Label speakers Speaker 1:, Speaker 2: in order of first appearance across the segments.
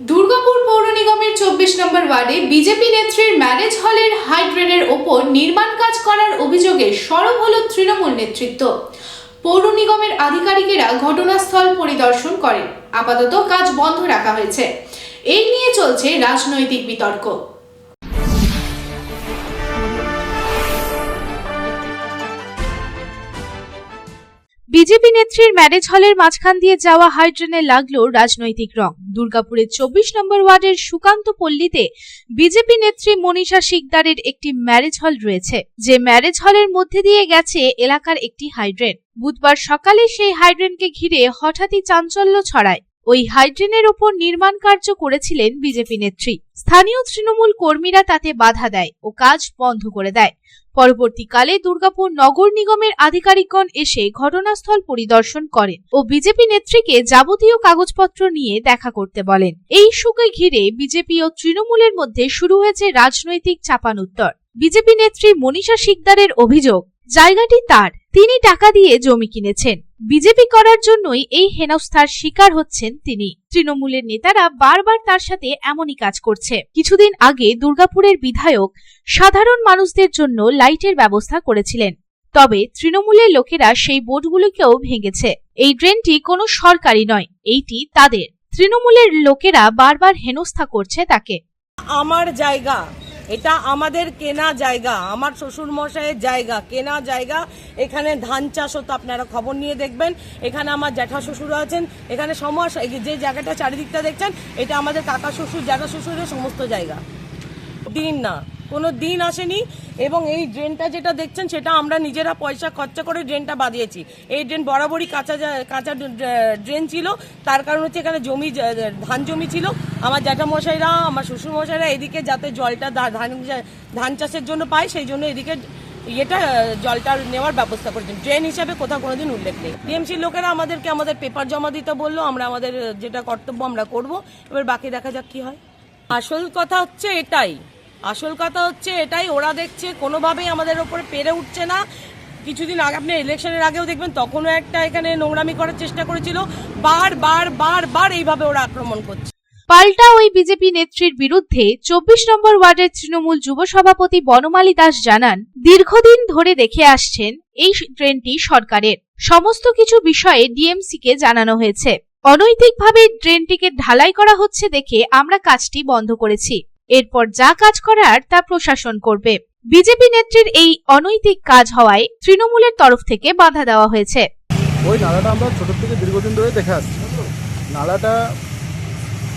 Speaker 1: দুর্গাপুর পৌর নিগমের চব্বিশ নম্বর ওয়ার্ডে বিজেপি নেত্রীর ম্যারেজ হলের হাইড্রেনের ওপর নির্মাণ কাজ করার অভিযোগে সরব হল তৃণমূল নেতৃত্ব। পৌর নিগমের আধিকারিকেরা ঘটনাস্থল পরিদর্শন করেন। আপাতত কাজ বন্ধ রাখা হয়েছে। এই নিয়ে চলছে রাজনৈতিক বিতর্ক। বিজেপি নেত্রীর ম্যারেজ হলের মাঝখান দিয়ে যাওয়া হাইড্রেনে লাগল রাজনৈতিক রং। দুর্গাপুরের চব্বিশ নম্বর ওয়ার্ডের সুকান্ত পল্লীতে বিজেপি নেত্রী মনীষা শিকদারের একটি ম্যারেজ হল রয়েছে। যে ম্যারেজ হলের মধ্যে দিয়ে গেছে এলাকার একটি হাইড্রেন। বুধবার সকালে সেই হাইড্রেনকে ঘিরে হঠাৎই চাঞ্চল্য ছড়ায়। ওই হাইড্রেনের ওপর নির্মাণ কার্য করেছিলেন বিজেপি নেত্রী। স্থানীয় তৃণমূল কর্মীরা তাতে বাধা দেয় ও কাজ বন্ধ করে দেয়। পরবর্তীকালে দুর্গাপুর নগর নিগমের আধিকারিকগণ এসে ঘটনাস্থল পরিদর্শন করেন ও বিজেপি নেত্রীকে যাবতীয় কাগজপত্র নিয়ে দেখা করতে বলেন। এই ইস্যুকে ঘিরে বিজেপি ও তৃণমূলের মধ্যে শুরু হয়েছে রাজনৈতিক চাপানুত্তর। বিজেপি নেত্রী মনীষা শিকদারের অভিযোগ জায়গাটি তার। তিনি টাকা দিয়ে জমি কিনেছেন। বিজেপি করার জন্যই এই হেনস্থার শিকার হচ্ছেন তিনি। তৃণমূলের নেতারা বারবার তার সাথে এমনই কাজ করছে। কিছুদিন আগে দুর্গাপুরের বিধায়ক সাধারণ মানুষদের জন্য লাইটের ব্যবস্থা করেছিলেন। তবে তৃণমূলের লোকেরা সেই বোর্ডগুলোকেও ভেঙেছে। এই ড্রেনটি কোনো সরকারি নয়, এইটি তাদের। তৃণমূলের লোকেরা বারবার হেনস্থা করছে তাকে।
Speaker 2: আমার জায়গা এটা আমাদের কেনা জায়গা, আমার শ্বশুর মশাইয়ের জায়গা, কেনা জায়গা। এখানে ধান চাষ হতো, আপনারা খবর নিয়ে দেখবেন। এখানে আমার জ্যাঠা শ্বশুর আছেন, এখানে সমস্যা যে জায়গাটা চারিদিকটা দেখছেন, এটা আমাদের কাকা শ্বশুর, জ্যাঠা শ্বশুরের সমস্ত জায়গা। দিন না। কোনো দিন আসেনি এবং এই ড্রেনটা যেটা দেখছেন সেটা আমরা নিজেরা পয়সা খরচা করে ড্রেনটা বাঁধিয়েছি। এই ড্রেন বরাবরই কাঁচা কাঁচা ড্রেন ছিল। তার কারণ হচ্ছে এখানে জমি ধান জমি ছিল। আমার জ্যাঠামশাইরা, আমার শ্বশুরমশাইরা এদিকে যাতে জলটা ধান ধান চাষের জন্য পায়, সেই জন্য এদিকে ইয়েটা, জলটা নেওয়ার ব্যবস্থা করেছেন। ড্রেন হিসাবে কোথাও কোনোদিন উল্লেখ নেই। টিএমসির লোকেরা আমাদেরকে আমাদের পেপার জমা দিতে বলল, আমরা আমাদের যেটা কর্তব্য আমরা করব। এবার বাকি দেখা যাক কি হয়। আসল কথা হচ্ছে এটাই। আসল কথা হচ্ছে এটাই, ওরা দেখছে, কোনোভাবেই আমাদের ওপরে পেরে উঠছে না। কিছুদিন আগে, আপনি ইলেকশনের আগেও দেখবেন, তখনও একটা এখানে নোংরামি করার চেষ্টা করেছিল। বার বার বার বার এইভাবে ওরা আক্রমণ করছে।
Speaker 1: পাল্টা ওই বিজেপি নেত্রীর বিরুদ্ধে চব্বিশ নম্বর ওয়ার্ডের তৃণমূল যুব সভাপতি বনমালী দাস জানান, দীর্ঘদিন ধরে দেখে আসছেন এই ট্রেনটি সরকারের। সমস্ত কিছু বিষয়ে ডিএমসি কে জানানো হয়েছে। অনৈতিকভাবে ট্রেনটিকে ঢালাই করা হচ্ছে দেখে আমরা কাজটি বন্ধ করেছি। এরপর যা কাজ করার তা প্রশাসন করবে। বিজেপি নেত্রীর এই অনৈতিক কাজ হওয়ায় তৃণমূলের তরফ থেকে বাধা দেওয়া হয়েছে।
Speaker 3: ওই নালাটা আমরা ছোটোর থেকে দীর্ঘদিন ধরে দেখে আসছি। নালাটা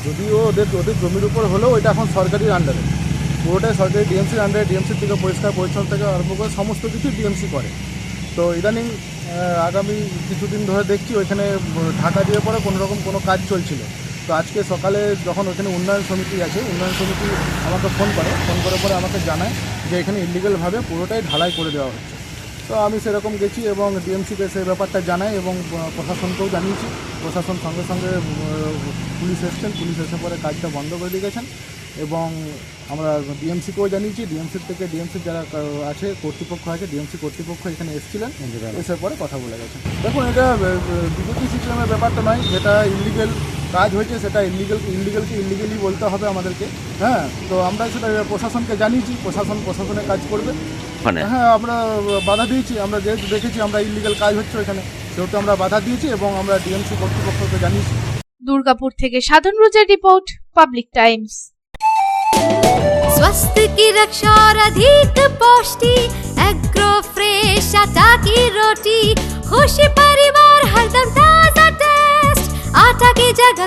Speaker 3: যদিও ওদের ওদের জমির উপর হলেও ওইটা এখন সরকারির আন্ডারে পুরোটাই সরকারি ডিএমসির আন্ডারে ডিএমসির থেকে পরিষ্কার পরিচ্ছন্ন থেকে আরম্ভ করে সমস্ত কিছু ডিএমসি করে। তো ইদানিং আগামী কিছুদিন ধরে দেখছি ওইখানে ঢাকা দিয়ে পরে কোনো রকম কোনো কাজ চলছিল। তো আজকে সকালে যখন ওখানে উন্নয়ন সমিতি আছে উন্নয়ন সমিতি আমাকে ফোন করে ফোন করার পরে আমাকে জানায় যে এখানে ইলিগালভাবে পুরোটাই ঢালাই করে দেওয়া হচ্ছে। তো আমি সেরকম গেছি এবং ডিএমসিকে সেই ব্যাপারটা জানাই এবং প্রশাসনকেও জানিয়েছি। প্রশাসন সঙ্গে সঙ্গে পুলিশ এসছেন পুলিশ এসে পরে কাজটা বন্ধ করে দিয়ে গেছেন এবং আমরা ডিএমসিকেও জানিয়েছি। ডিএমসির থেকে ডিএমসির যারা আছে কর্তৃপক্ষ আছে ডিএমসি কর্তৃপক্ষ এখানে এসেছিলেন এসে পরে কথা বলে গেছেন। দেখুন এটা বিজেপি সিস্টেমের ব্যাপারটা নয় যেটা ইলিগেল কাজ হয়েছে সেটা ইলিগেল ইলিগেলকে ইলিগেলি বলতে হবে আমাদেরকে হ্যাঁ তো আমরা সেটা প্রশাসনকে জানিয়েছি প্রশাসন প্রশাসনের কাজ করবে
Speaker 4: ওখানে
Speaker 3: হ্যাঁ আমরা বাধা দিয়েছি আমরা যেহেতু দেখেছি আমরা ইলিগাল কাজ হচ্ছে ওখানে সেহেতু আমরা বাধা দিয়েছি এবং আমরা ডিএমসি কর্তৃপক্ষকে জানিয়েছি
Speaker 1: দুর্গাপুর থেকে সাধন রোজের রিপোর্ট পাবলিক টাইমস
Speaker 5: स्वास्थ्य की रक्षा और अधिक पौष्टि की